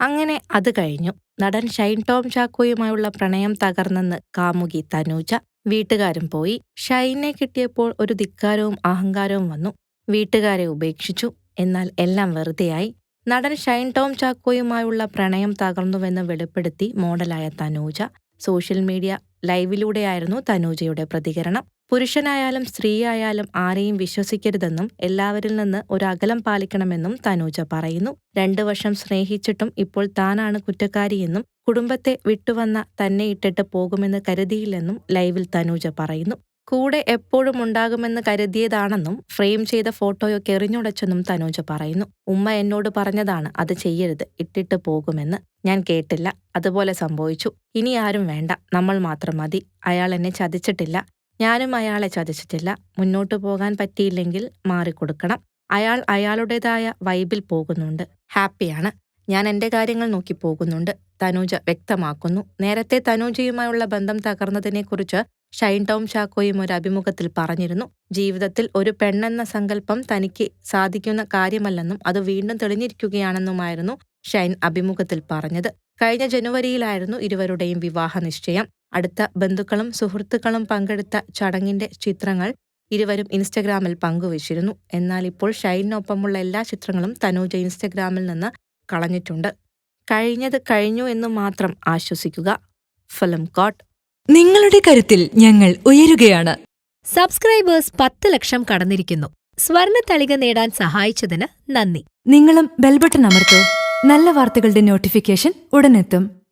അങ്ങനെ അത് കഴിഞ്ഞു. നടൻ ഷൈൻ ടോം ചാക്കോയുമായുള്ള പ്രണയം തകർന്നെന്ന് കാമുകി തനൂജ വീട്ടുകാരും പോയി. ഷൈനെ കിട്ടിയപ്പോൾ ഒരു ധിക്കാരവും അഹങ്കാരവും വന്നു. വീട്ടുകാരെ ഉപേക്ഷിച്ചു. എന്നാൽ എല്ലാം വെറുതെയായി. നടൻ ഷൈൻ ടോം ചാക്കോയുമായുള്ള പ്രണയം തകർന്നുവെന്ന് വെളിപ്പെടുത്തി മോഡലായ തനൂജ. സോഷ്യൽ മീഡിയ ലൈവിലൂടെയായിരുന്നു തനൂജയുടെ പ്രതികരണം. പുരുഷനായാലും സ്ത്രീയായാലും ആരെയും വിശ്വസിക്കരുതെന്നും എല്ലാവരിൽ നിന്ന് ഒരു അകലം പാലിക്കണമെന്നും തനൂജ പറയുന്നു. രണ്ടു വർഷം സ്നേഹിച്ചിട്ടും ഇപ്പോൾ താനാണ് കുറ്റക്കാരിയെന്നും കുടുംബത്തെ വിട്ടുവന്ന തന്നെ ഇട്ടിട്ട് പോകുമെന്ന് കരുതിയില്ലെന്നും ലൈവിൽ തനൂജ പറയുന്നു. കൂടെ എപ്പോഴും ഉണ്ടാകുമെന്ന് കരുതിയതാണെന്നും ഫ്രെയിം ചെയ്ത ഫോട്ടോയൊക്കെ എറിഞ്ഞുടച്ചെന്നും തനൂജ പറയുന്നു. ഉമ്മ എന്നോട് പറഞ്ഞതാണ് അത് ചെയ്യരുത് ഇട്ടിട്ട് പോകുമെന്ന്. ഞാൻ കേട്ടില്ല അതുപോലെ സംഭവിച്ചു. ഇനി ആരും വേണ്ട നമ്മൾ മാത്രം മതി. അയാൾ എന്നെ ചതിച്ചിട്ടില്ല. ഞാനും അയാളെ ചതിച്ചിട്ടില്ല. മുന്നോട്ട് പോകാൻ പറ്റിയില്ലെങ്കിൽ മാറിക്കൊടുക്കണം അയാൾ അയാളുടേതായ വൈബിൽ പോകുന്നുണ്ട്. ഹാപ്പിയാണ്. ഞാൻ എന്റെ കാര്യങ്ങൾ നോക്കി പോകുന്നുണ്ട്. തനൂജ വ്യക്തമാക്കുന്നു. നേരത്തെ തനൂജയുമായുള്ള ബന്ധം തകർന്നതിനെക്കുറിച്ച് ഷൈൻ ടോം ചാക്കോയും ഒരു അഭിമുഖത്തിൽ പറഞ്ഞിരുന്നു. ജീവിതത്തിൽ ഒരു പെണ്ണെന്ന സങ്കല്പം തനിക്ക് സാധിക്കുന്ന കാര്യമല്ലെന്നും അത് വീണ്ടും തെളിഞ്ഞിരിക്കുകയാണെന്നുമായിരുന്നു ഷൈൻ അഭിമുഖത്തിൽ പറഞ്ഞത്. കഴിഞ്ഞ ജനുവരിയിലായിരുന്നു ഇരുവരുടെയും വിവാഹ നിശ്ചയം അടുത്ത ബന്ധുക്കളും സുഹൃത്തുക്കളും പങ്കെടുത്ത ചടങ്ങിന്റെ ചിത്രങ്ങൾ ഇരുവരും ഇൻസ്റ്റഗ്രാമിൽ പങ്കുവച്ചിരുന്നു. എന്നാൽ ഇപ്പോൾ ഷൈനിനൊപ്പമുള്ള എല്ലാ ചിത്രങ്ങളും തനൂജ ഇൻസ്റ്റഗ്രാമിൽ നിന്ന് കളഞ്ഞിട്ടുണ്ട്. കഴിഞ്ഞത് കഴിഞ്ഞു എന്ന് മാത്രം ആശ്വസിക്കുക. ഫിലിം കോട്ട്. നിങ്ങളുടെ കരുത്തിൽ ഞങ്ങൾ ഉയരുകയാണ്. സബ്സ്ക്രൈബേഴ്സ് പത്ത് ലക്ഷം കടന്നിരിക്കുന്നു. സ്വർണത്തളിക തളിക നേടാൻ സഹായിച്ചതിന് നന്ദി. നിങ്ങളും ബെൽബട്ടൺ അമർത്തൂ. നല്ല വാർത്തകളുടെ നോട്ടിഫിക്കേഷൻ ഉടനെത്തും.